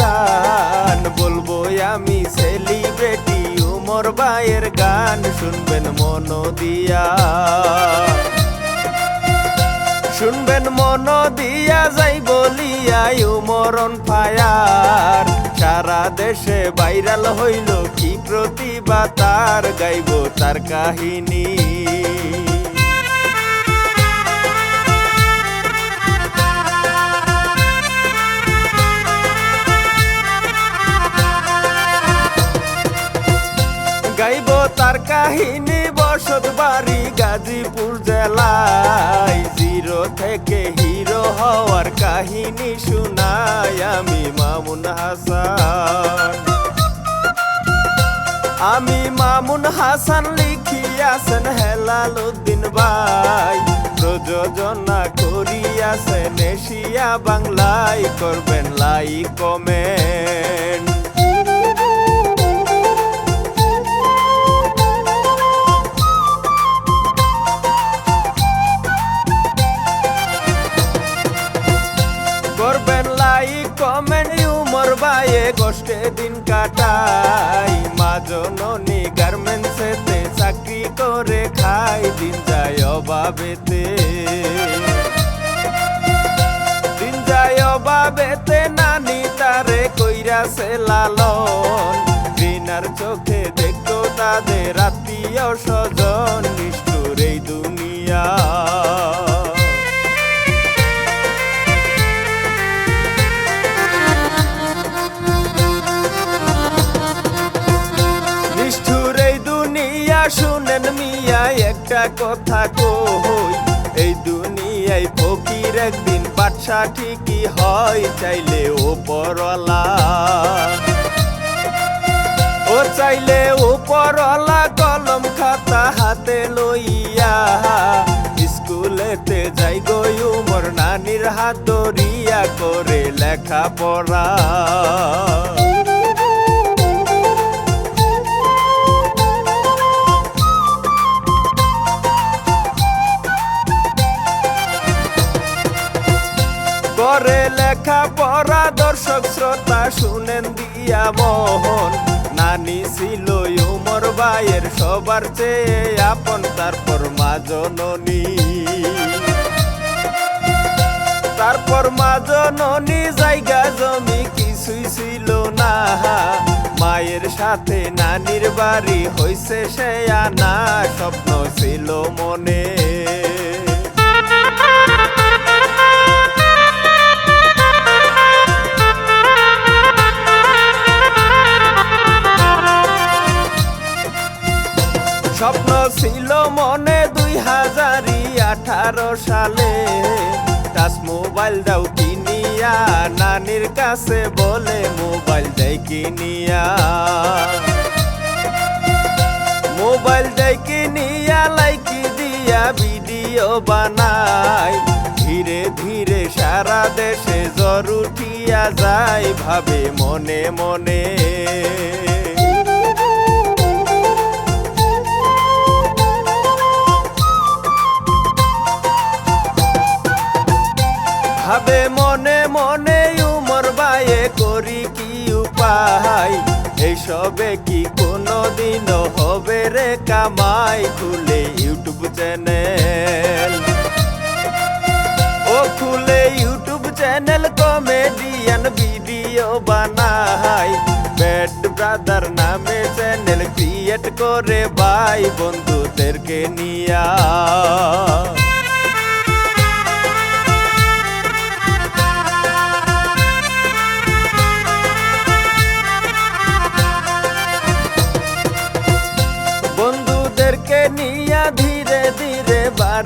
গান বলব আমি সেলিব্রিটি উমর ভাইয়ের গান শুনবেন মন দিয়া। শুনবেন মন দিয়া, যাই বলিয়াই উমরন ফায়ার সারা দেশে ভাইরাল হইল, কি প্রতিভা তার, গাইব তার কাহিনী। তার কাহিনী বসত বাড়ি গাজীপুর জেলায়। জিরো থেকে হিরো হওয়ার কাহিনী শুনাই আমি মামুন হাসান। আমি মামুন হাসান লিখিয়াছেন হেলাল উদ্দিন ভাই। প্রযোজনা করিয়াছেন এশিয়া বাংলায়, করবেন লাইক কমেন্ট। দিন কাটাই। মা জননী গার্মেন্টসেতে চাকরি করে খাই। দিন যায় অভাবেতে। দিন যায় অভাবেতে নানি তারে কইরাছে লালন। বিনার চোখে দেখতো তাদের আত্মীয় স্বজন। কথা কই? এই দুনিয়ায় ফকির একদিন বাদশা ঠিকই হয়, চাইলে ও পরলা। ও চাইলে ও পরলা, কলম খাতা হাতে লইয়া। স্কুলেতে যাই গই উমর নানির হাত ধরিয়া, করে লেখা পড়া দর্শক শ্রোতা, শুনেন দিয়া মোহন। নানি ছিল উমর ভাইয়ের সবার চেয়ে আপন, তারপর মা জননী। তারপর মা জননী জায়গা জমি কিছুই ছিল না। মায়ের সাথে নানির বাড়ি হইছে সে আনা, স্বপ্ন ছিল মনে। সালে টাচ মোবাইল দাও কিনিয়া, নানির কাছে বলে মোবাইল দেয় কিনিয়া। মোবাইল দেয় কিনিয়া, লাইকি দিয়া ভিডিও বানাই। ধীরে ধীরে সারা দেশে জ্বর উঠিয়া যায়, ভাবে মনে মনে। এইসবে কি? কোনো দিন হবে রে কামাই খুলে ইউটিউব চ্যানেল। ও খুলে ইউটিউব চ্যানেল কমেডিয়ান ভিডিও বানাই। ব্যাড ব্রাদার নামে চ্যানেল ক্রিয়েট করে ভাই বন্ধুদেরকে নিয়া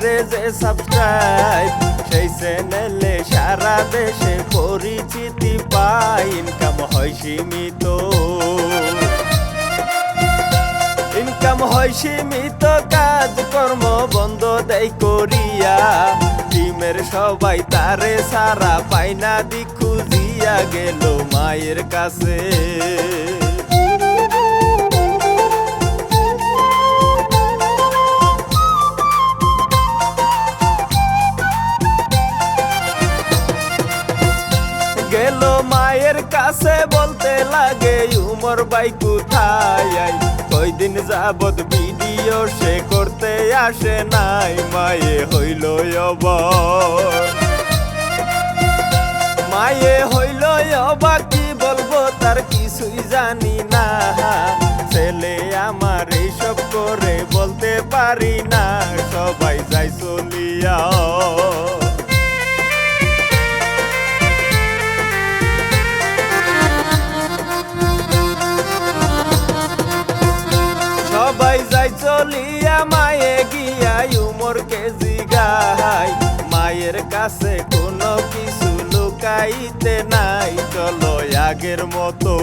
বাড়ে যে সাবস্ক্রাইব সেই চ্যানেলে সারা দেশে পরিচিতি পাই ইনকাম হয় সীমিত। ইনকাম হয় সীমিত কাজ কর্ম বন্ধ দেয় করিয়া টিমের সবাই তারে সারা পাইনা দি খুঁজিয়া গেল মায়ের কাছে। কাছে বলতে লাগে, উমর বাই কোথায়? আই, কয়দিন যাবত ভিডিও সে করতে আসে নাই, মায়ে হইল মায়ে হইল অবাক, কি বলব তার কিছুই জানি না। ছেলে আমার এইসব করে বলতে পারি না, সবাই যাই চলিয়া। চলিয়া মায়ে গিয়া উমর কেজি গাই মায়ের কাছে কোনো কিছু লুকাইতে নাই, চলো আগের মতো।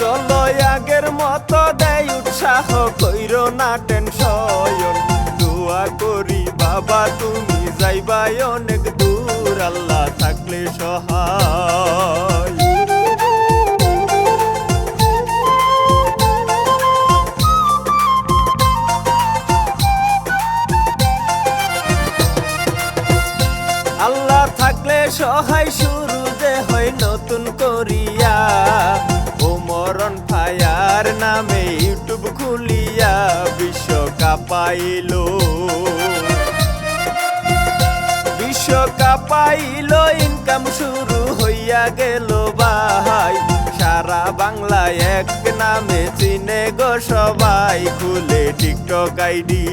চলো আগের মতো দেয় উৎসাহ কইর না টেনশন। দোয়া করি, বাবা, তুমি যাইবাই অনেক দূর, আল্লাহ থাকলে সহায়। সহায় শুরু যে হয় নতুন করিয়া। ও মরণ ফায়ার নামে ইউটিউব খুলিয়া বিশ্বকাপ পাইল বিশ্বকাপ পাইল ইনকাম শুরু হইয়া গেল ভাই সারা বাংলায় এক নামে চিনে গো সবাই, খুলে টিকটক আইডি।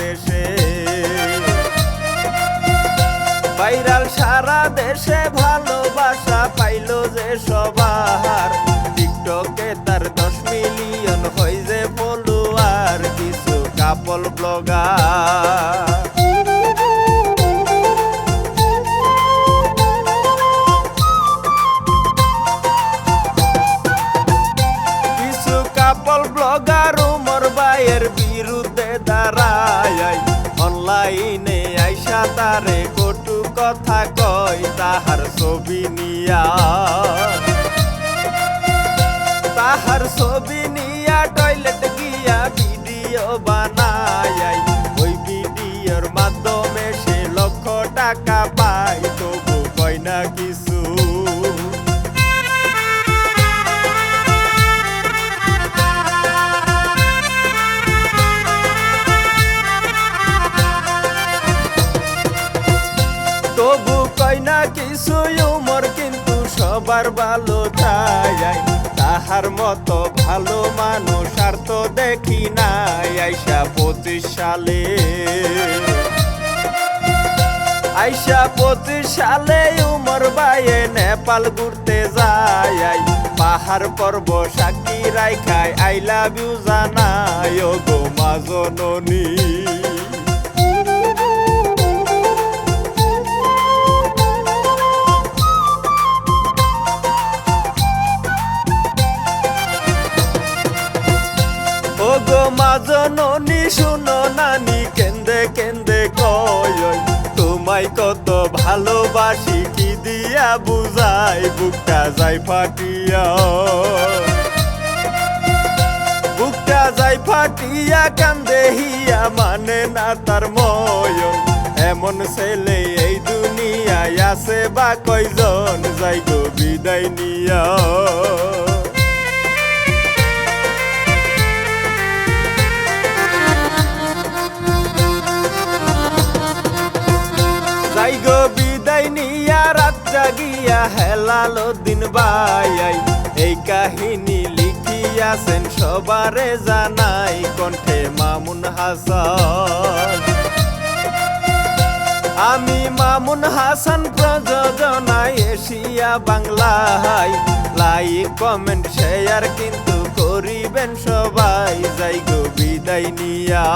দেশে ভাইরাল সারা দেশে ভালোবাসা পাইলো যে সবার। টিকটকে তার দশ মিলিয়ন হই যে ফলোয়ার, কিছু কাপল ব্লগার। কিছু কাপল ব্লগার, উমর ভাইয়ের বিরুদ্ধে দাঁড়ায় অনলাইনে আইসা তারে কটু কথা কয়, তাহার ছবি নিয়া। তাহার ছবি নিয়া টয়লেট গিয়া ভিডিও বানায়। কয় না কিছু উমর কিন্তু সবার ভালো চাই তাহার মতো ভালো মানুষ আর তো দেখি নাই আইসা পঁচিশ সালে। আইসা পঁচিশ সালে উমর বাইয়ে নেপাল ঘুরতে যায় পাহাড় পর্ব সাক্ষী রাইখায় আই লাভ ইউ জানায় গো মাজননী গো মাজননি শুনো নানি, কেন্দে কেন্দে কয় তোমায় কত ভালোবাসি, কি দিয়া বুঝাই, বুকটা যাই ফাটিয়া বুকটা যাই ফাটিয়া, কান্দে হিয়া মানে না তার ময়ন এমন ছেলে এই দুনিয়ায় আছে বা কয়জন যাই গো বিদায় নিয়া গো বিদায় নিয়া, রাত জাগিয়া হেলালো দিন বাই এই কাহিনী লিখিয়াছেন সবারে জানাই, কণ্ঠে মামুন হাসান। আমি মামুন হাসান প্রযোজনায় এশিয়া বাংলায় লাইক, কমেন্ট, শেয়ার কিন্তু করিবেন সবাই, যাই গো বিদায় নিয়া।